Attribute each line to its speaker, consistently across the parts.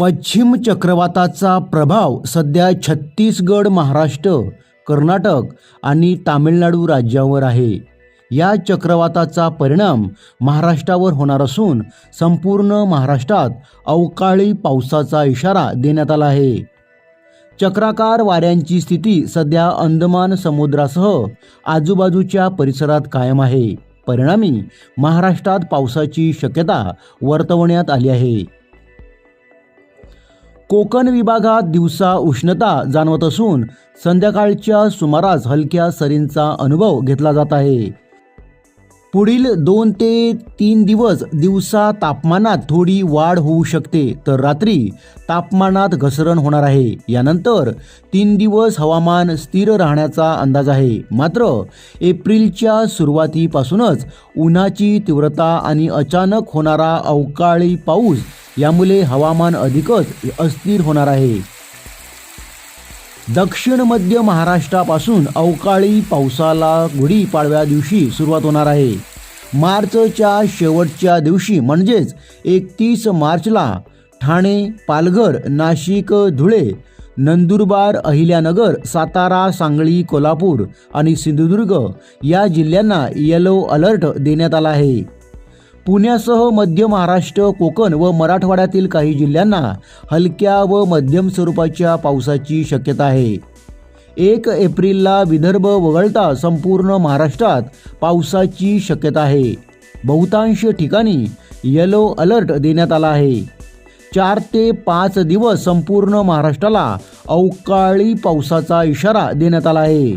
Speaker 1: पश्चिम चक्रवाताचा प्रभाव सध्या छत्तीसगड महाराष्ट्र कर्नाटक आणि तामिळनाडू राज्यावर आहे. या चक्रवाताचा परिणाम महाराष्ट्रावर होणार असून संपूर्ण महाराष्ट्रात अवकाळी पावसाचा इशारा देण्यात आला आहे. चक्राकार वाऱ्यांची स्थिती सध्या अंदमान समुद्रासह आजूबाजूच्या परिसरात कायम आहे. परिणामी महाराष्ट्रात पावसाची शक्यता वर्तवण्यात आली आहे. कोकण विभागात दिवसा उष्णता जाणवत असून संध्याकाळच्या सुमारास हलक्या सरींचा अनुभव घेतला जात आहे. पुढील दोन ते तीन दिवस दिवसा तापमानात थोडी वाढ होऊ शकते तर रात्री तापमानात घसरण होणार आहे. यानंतर तीन दिवस हवामान स्थिर राहण्याचा अंदाज आहे. मात्र एप्रिलच्या सुरुवातीपासूनच उन्हाची तीव्रता आणि अचानक होणारा अवकाळी पाऊस यामुळे हवामान अधिकच अस्थिर होणार आहे. दक्षिण मध्य महाराष्ट्रापासून अवकाळी पावसाला गुढीपाडव्या दिवशी सुरुवात होणार आहे. मार्चच्या शेवटच्या दिवशी म्हणजेच एकतीस मार्चला ठाणे पालघर नाशिक धुळे नंदुरबार अहिल्यानगर सातारा सांगली कोल्हापूर आणि सिंधुदुर्ग या जिल्ह्यांना येलो अलर्ट देण्यात आला आहे. पुण्यासह मध्य महाराष्ट्र कोकण व मराठवाड्यातील काही जिल्ह्यांना हलक्या व मध्यम स्वरूपाच्या पावसाची शक्यता आहे. एक एप्रिलला विदर्भ वगळता संपूर्ण महाराष्ट्रात पावसाची शक्यता आहे. बहुतांश ठिकाणी येलो अलर्ट देण्यात आला आहे. चार ते पाच दिवस संपूर्ण महाराष्ट्राला अवकाळी पावसाचा इशारा देण्यात आला आहे.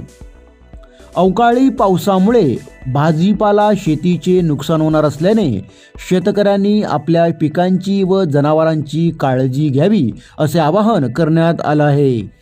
Speaker 1: अवकाळी पावसामुळे भाजीपाला शेतीचे नुकसान होणार असल्याने शेतकऱ्यांनी आपल्या पिकांची व जनावरांची काळजी घ्यावी असे आवाहन करण्यात आलं आहे.